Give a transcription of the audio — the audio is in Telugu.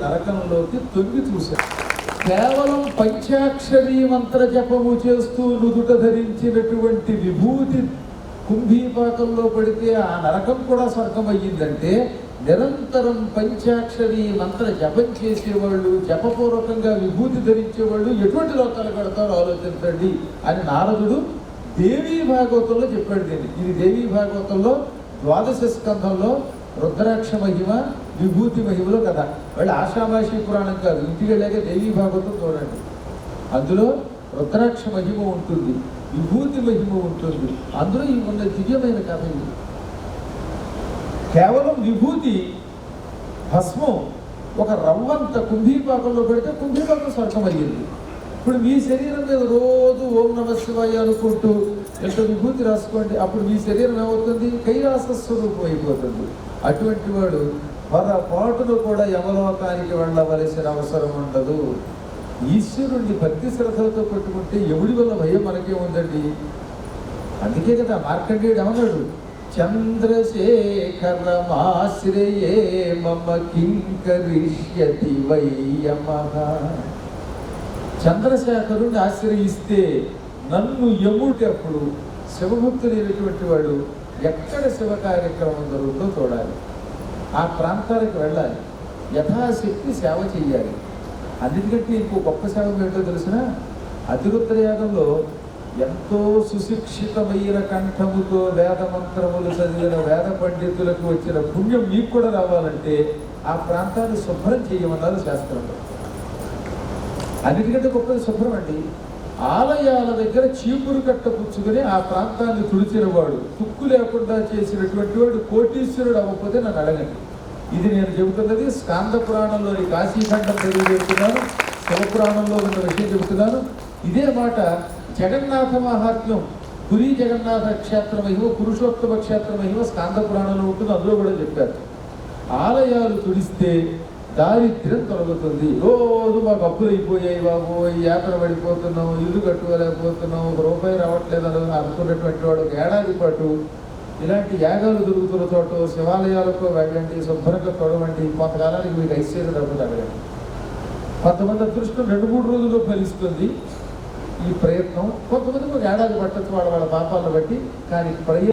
నరకంలోకి తొంగి చూశాడు కేవలం పంచాక్షరీ మంత్ర జపము చేస్తూ నుదుట ధరించినటువంటి విభూతి కుంభీపాకంలో పడితే ఆ నరకం కూడా స్వర్గం అయ్యిందంటే నిరంతరం పంచాక్షరి మంత్ర జపం చేసేవాళ్ళు జపపూర్వకంగా విభూతి ధరించేవాళ్ళు ఎటువంటి లోకాలు కడతారో ఆలోచించండి అని నారదుడు దేవీ భాగవతంలో చెప్పాడు దీన్ని. ఇది దేవీ భాగవతంలో ద్వాదశ స్కంధంలో రుద్రాక్ష మహిమ విభూతి మహిమలో కథ వాళ్ళు ఆషామాషి పురాణం కాదు ఇంటికి వెళ్ళాక దేవీ భాగవతం చూడండి. అందులో రుద్రాక్ష మహిమ ఉంటుంది విభూతి మహిమ ఉంటుంది. అందులో ఈ ఉన్న దివ్యమైన కథ ఇది. కేవలం విభూతి భస్మం ఒక రవ్వంత కుంభీపాకంలో పెడితే కుంభీపాకం స్వర్గం అయ్యింది ఇప్పుడు మీ శరీరం మీద రోజు ఓం నమ శివాయ అనుకుంటూ ఎంత విభూతి రాసుకోండి అప్పుడు మీ శరీరం ఏమవుతుంది? కైలాస స్వరూపం అయిపోతుంది. అటువంటి వాడు పొరపాటును కూడా యమలోకానికి వెళ్ళవలసిన అవసరం ఉండదు. ఈశ్వరుణ్ణి భక్తి శ్రద్ధలతో పెట్టుకుంటే ఎవడి వల్ల భయం మనకే ఉందండి? అందుకే కదా మార్కండేయుడు ఏమన్నాడు? చంద్రశేఖరమాశ్రయే మమ కింకరిష్యతి వయ్యమః చంద్రశేఖరుని ఆశ్రయిస్తే నన్ను ఎముటప్పుడు శివభక్తులైనటువంటి వాడు ఎక్కడ శివ కార్యక్రమం జరుగుతుందో చూడాలి. ఆ ప్రాంతాలకు వెళ్ళాలి. యథాశక్తి సేవ చేయాలి అన్నిటికంటే ఇంకో గొప్ప సేవ ఏంటో తెలిసిన? అతిరుద్రయాగంలో ఎంతో సుశిక్షితమైన కంఠముతో వేద మంత్రములు చదివిన వేద పండితులకు వచ్చిన పుణ్యం మీకు కూడా రావాలంటే ఆ ప్రాంతాన్ని శుభ్రం చేయమన్నారు శాస్త్రంలో అన్నిటికంటే గొప్పది శుభ్రం అండి. ఆలయాల దగ్గర చీపురు కట్ట పుచ్చుకొని ఆ ప్రాంతాన్ని తుడిచినవాడు తుక్కు లేకుండా చేసినటువంటి వాడు కోటీశ్వరుడు అవ్వకపోతే నన్ను అడగండి. ఇది నేను చెబుతున్నది స్కాంద పురాణంలోని కాశీఖండం తెలియజేస్తున్నాను. శివపురాణంలో ఉన్న విషయం చెబుతున్నాను. ఇదే మాట జగన్నాథ మహాత్మ్యం పురి జగన్నాథ క్షేత్ర మహిమ పురుషోత్తమ క్షేత్ర మహిమ స్కాంద పురాణంలో ఉంటుంది అందులో కూడా చెప్పారు. ఆలయాలు తుడిస్తే దారిద్ర్యం తొలగుతుంది. రోజు మాకు అప్పులు అయిపోయాయి బాబు. ఈ యాత్ర పడిపోతున్నాం ఇల్లు కట్టుకోలేకపోతున్నాం ఒక రూపాయి రావట్లేదు అని అనుకున్నటువంటి వాడు ఒక ఏడాది పాటు ఇలాంటి యాగాలు దొరుకుతున్న చోట శివాలయాలకు వెళ్ళండి శుభ్రంగా తొడవండి. కొంతకాలానికి మీకు ఐశ్వర్య డబ్బులు అడగండి కొంతమంది అదృష్టం రెండు మూడు రోజుల్లో ఫలిస్తుంది. ఈ ప్రయత్నం కొంతమంది ఒక ఏడాది పట్టచ్చు వాళ్ళ వాళ్ళ పాపాలను బట్టి కానీ ప్రయత్నం